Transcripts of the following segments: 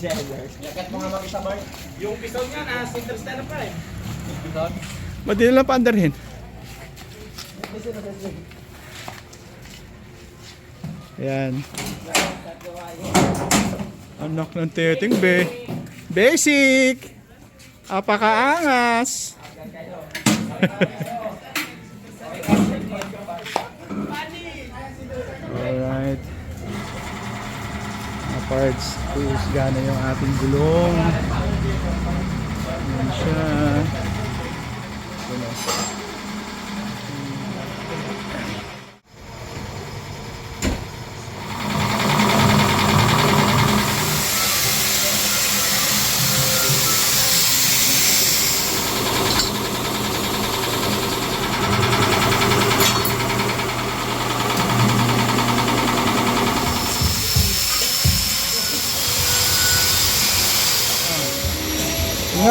Lakat mo nga mag-isa. Yung piston nga na center stand pa eh. Madali lang paandarhin. Ayan. Anak ng teting be. Basic! Apakaangas! Alright. Mga parts, husga na yung ating gulong. Yan siya.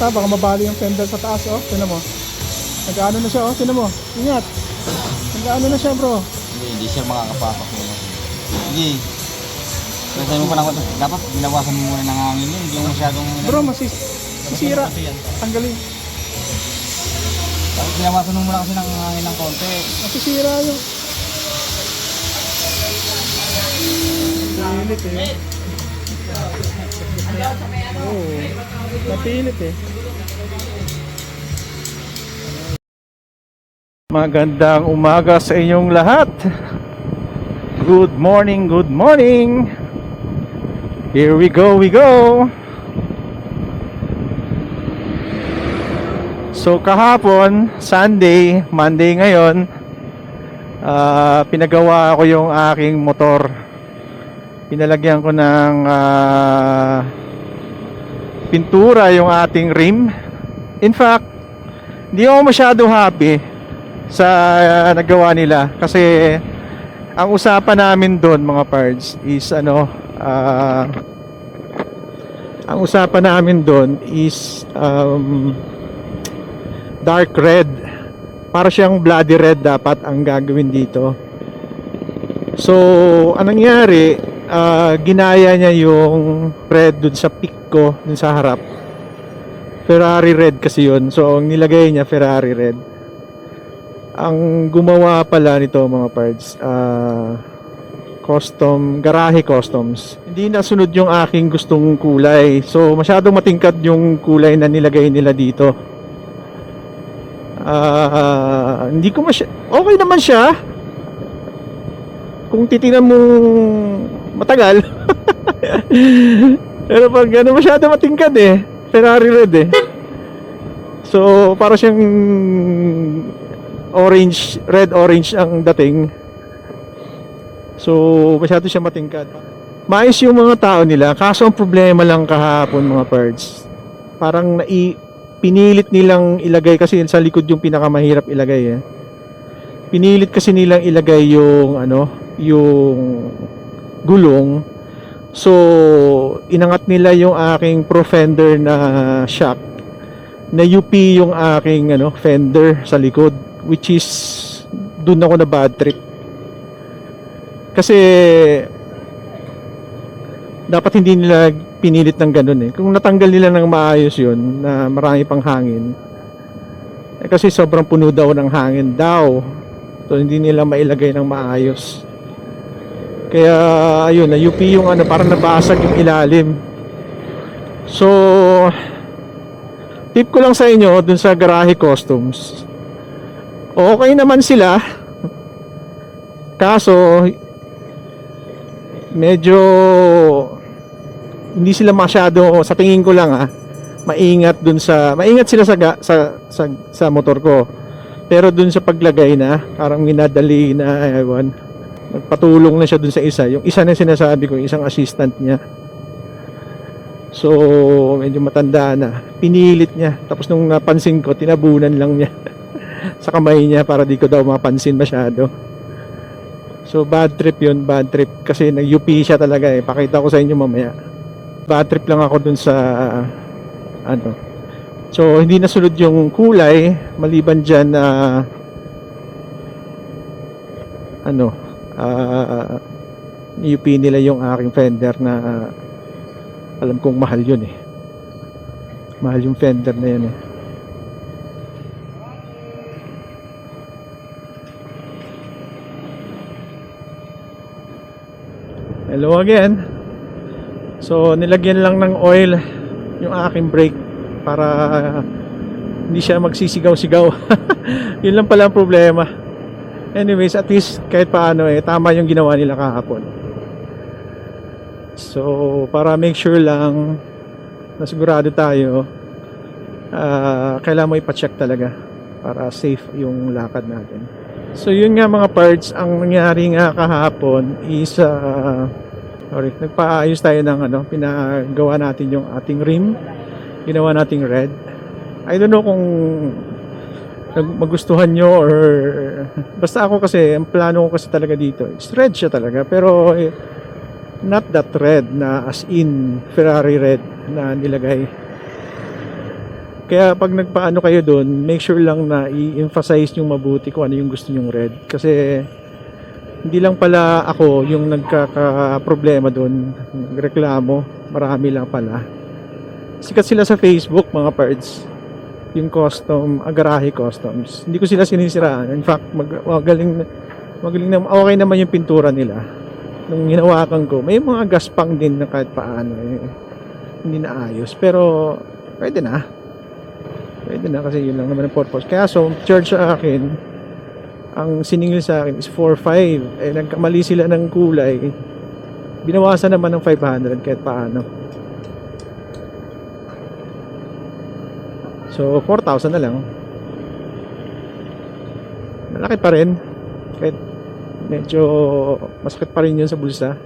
Ingat ha, baka mabali yung fender sa taas oh. Tinan mo. Nag-ano na siya oh, tinan mo. Ingat. Nag-ano na siya bro. Hindi, hindi siya makakapapak mo. Hindi. Kasi mo pa lang dapat binawasan mo muna ng hangin yun. Hindi mo masyadong... Bro, masis masira. Tanggalin. Dapat binawasan mo muna kasi ng hangin ng konti. Masisira yung... Pilit eh. Oo. Napilit eh. Magandang umaga sa inyong lahat. Good morning, good morning. Here we go, we go. So kahapon, Sunday, Monday ngayon, ah, pinagawa ko yung aking motor. Pinalagyan ko ng ah, pintura yung ating rim. In fact, hindi ako masyado happy sa ah, nagawa nila kasi ang usapan namin doon mga parts is ano ah, ang usapan namin doon is um, dark red. Para siyang bloody red dapat ang gagawin dito. So, anong nangyari, ah, ginaya niya yung red dun sa peak ko, dun sa harap. Ferrari red kasi yun. So, ang nilagay niya Ferrari red. Ang gumawa pala nito mga parts, ah, custom, garahe customs. Hindi nasunod yung aking gustong kulay. So, masyadong matingkad yung kulay na nilagay nila dito. Ah, hindi ko masya... Okay naman siya. Kung titingnan mo matagal. Pero pag ano masyado matingkad eh. Ferrari red eh. So, para siyang orange, red orange ang dating. So, masyado siya matingkad. Mais yung mga tao nila. Kaso ang problema lang kahapon mga birds. Parang nai pinilit nilang ilagay kasi sa likod yung pinakamahirap ilagay eh. Pinilit kasi nilang ilagay yung ano, yung gulong. So, inangat nila yung aking pro fender na shock na UP yung aking ano, fender sa likod which is dun ako na bad trip. Kasi dapat hindi nila pinilit ng ganun eh. Kung natanggal nila ng maayos yun, na marami pang hangin, eh, kasi sobrang puno daw ng hangin daw. So, hindi nila mailagay ng maayos. Kaya, ayun, na UP yung ano, parang nabasag yung ilalim. So, tip ko lang sa inyo, dun sa garahe customs, okay naman sila. Kaso, medyo hindi sila masyado sa tingin ko lang ah maingat dun sa maingat sila sa sa sa, sa motor ko pero dun sa paglagay na parang minadali na ewan nagpatulong na siya dun sa isa yung isa na sinasabi ko yung isang assistant niya so medyo matanda na pinilit niya tapos nung napansin ko tinabunan lang niya sa kamay niya para di ko daw mapansin masyado So bad trip yun, bad trip kasi nag-UP siya talaga eh. Pakita ko sa inyo mamaya. Bad trip lang ako dun sa ano. So hindi nasunod yung kulay maliban diyan na ano, ah UP nila yung aking fender na Alam kong mahal yun eh. Mahal yung fender na yun eh. Hello again. So, nilagyan lang ng oil yung aking brake para hindi siya magsisigaw-sigaw. Yun lang pala ang problema. Anyways, at least kahit paano eh, tama yung ginawa nila kahapon. So, para make sure lang na sigurado tayo, ah, kailangan mo ipacheck talaga para safe yung lakad natin. So, yun nga mga parts, ang nangyari nga kahapon is, ah, sorry, nagpaayos tayo ng ano, pinagawa natin yung ating rim, ginawa nating red. I don't know kung magustuhan nyo or basta ako kasi ang plano ko kasi talaga dito is red siya talaga. Pero eh, not that red na as in Ferrari red na nilagay. Kaya pag nagpaano kayo doon make sure lang na i-emphasize yung mabuti kung ano yung gusto nyong red. Kasi hindi lang pala ako yung nagkaka-problema doon nagreklamo marami lang pala. Sikat sila sa Facebook mga parts yung custom, Agarahi Customs. Hindi ko sila sinisiraan. In fact, mag, magaling, magaling na, okay naman yung pintura nila. Nung hinawakan ko, may mga gaspang din na kahit paano eh, hindi na ayos. Pero, pwede na. Pwede na kasi yun lang naman ang purpose. Kaya so, charge sa akin, ang siningil sa akin is 4.5. Eh, nagkamali sila ng kulay. Binawasan naman ng 500 kahit paano. So, 4,000 na lang. Malaki pa rin. Kahit medyo masakit pa rin yun sa bulsa.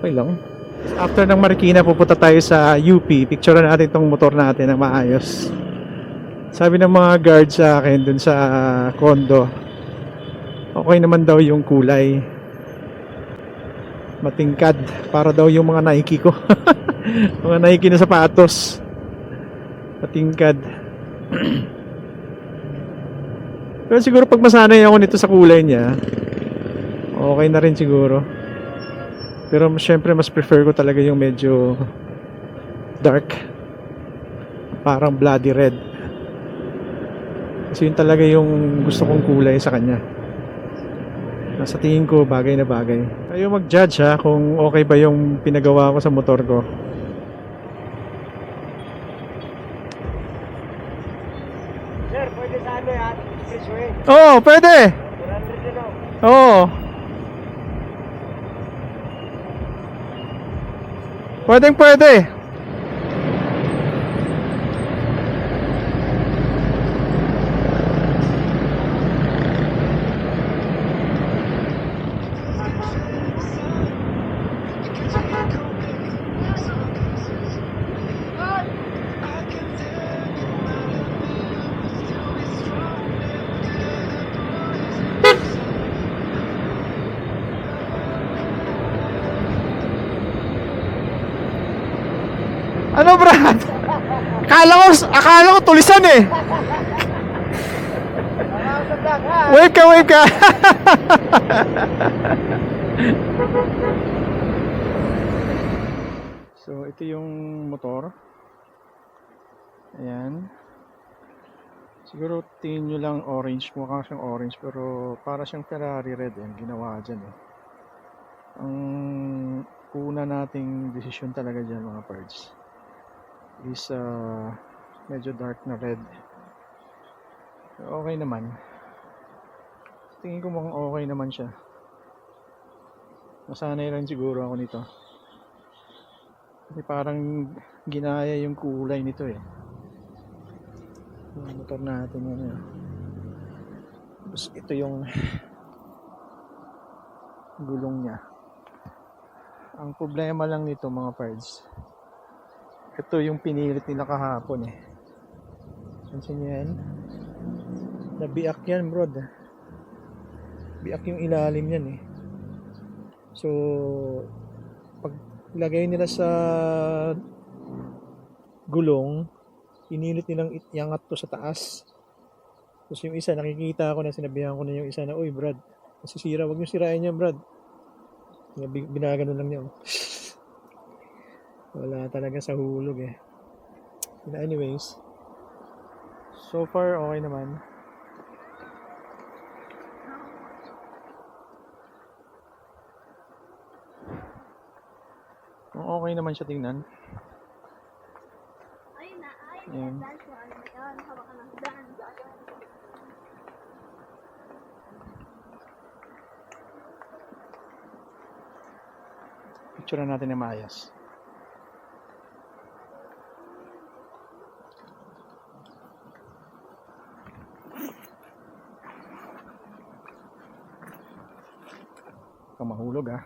Okay lang. After ng Marikina, pupunta tayo sa UP. Picture natin itong motor natin na maayos. Sabi ng mga guard sa akin dun sa condo, okay naman daw yung kulay. Matingkad. Para daw yung mga Nike ko. mga Nike na sapatos patingkad. Pero siguro pag masanay ako nito sa kulay niya okay na rin siguro. Pero syempre mas prefer ko talaga yung medyo dark. Parang bloody red. Kasi yun talaga yung gusto kong kulay sa kanya. Nasa tingin ko bagay na bagay. Kayo mag judge ha kung okay ba yung pinagawa ko sa motor ko Sir, pwede sa ano yan? Expressway. Oo, oh, pwede. 400 din ako. Oo. Pwedeng pwede. Ano, Brad? Akala ko, akala ko tulisan eh. Wave ka, wave ka. so, ito yung motor. Ayan. Siguro tingin nyo lang orange. Mukha siyang orange pero para siyang Ferrari red yan. Ginawa dyan eh. Ang una nating desisyon talaga dyan mga parts is uh, medyo dark na red. Okay naman. Tingin ko mukhang okay naman siya. Nasanay lang siguro ako nito. Kasi parang ginaya yung kulay nito eh. Yung motor natin yun eh. Tapos ito yung gulong niya. Ang problema lang nito mga parts ito yung pinilit nila kahapon eh. Pansin niyo yan? Nabiak yan bro. Biak yung ilalim yan eh. So, pag lagay nila sa gulong, pinilit nilang iangat to sa taas. Tapos yung isa, nakikita ko na sinabihan ko na yung isa na, Uy Brad, masisira, wag niyo sirain yan Brad. Binaga lang niya. Wala talaga sa hulog eh. But anyways, so far okay naman. Okay naman siya tingnan. Ayan. na. Dahil kung ano yun, hawakan ng daan. Picture natin ng maayos. Huwag kang mahulog ah.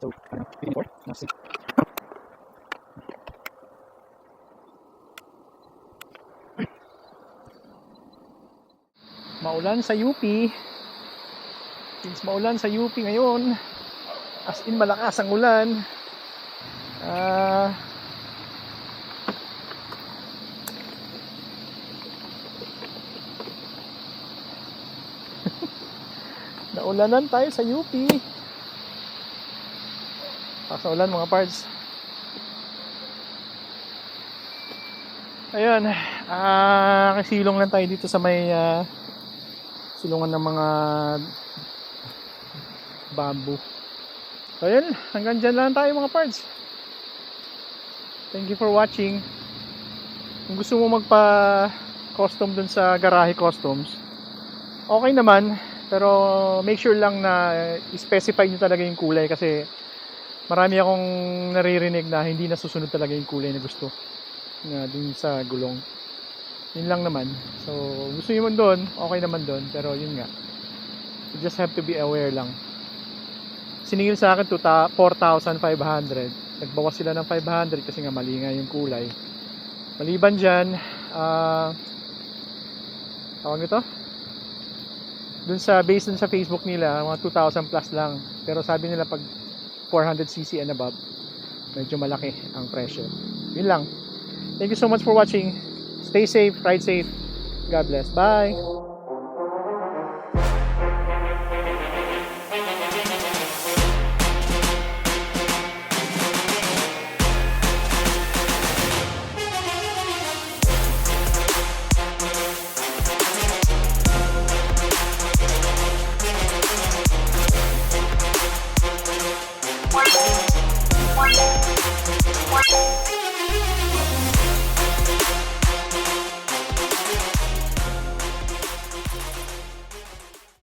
So, ano, pin four, nasi. Maulan sa UP. Since maulan sa UP ngayon, as in malakas ang ulan. Ah... Naulanan tayo sa UP. Sa ulan mga parts. Ayun, ah, kasilong lang tayo dito sa may ah, silungan ng mga bamboo. So yun, hanggang dyan lang tayo mga parts. Thank you for watching. Kung gusto mo magpa custom dun sa Garahe Customs, okay naman. Pero make sure lang na specify nyo talaga yung kulay kasi marami akong naririnig na hindi nasusunod talaga yung kulay na gusto na dun sa gulong. Yun lang naman. So, gusto nyo man doon, okay naman doon. Pero yun nga. You just have to be aware lang. Siningil sa akin to 4,500. Nagbawas sila ng 500 kasi nga mali nga yung kulay. Maliban dyan, ah tawag nito? Dun sa, based dun sa Facebook nila, mga 2,000 plus lang. Pero sabi nila pag 400cc and above, medyo malaki ang presyo. Yun lang. Thank you so much for watching. Stay safe, ride safe. God bless. Bye!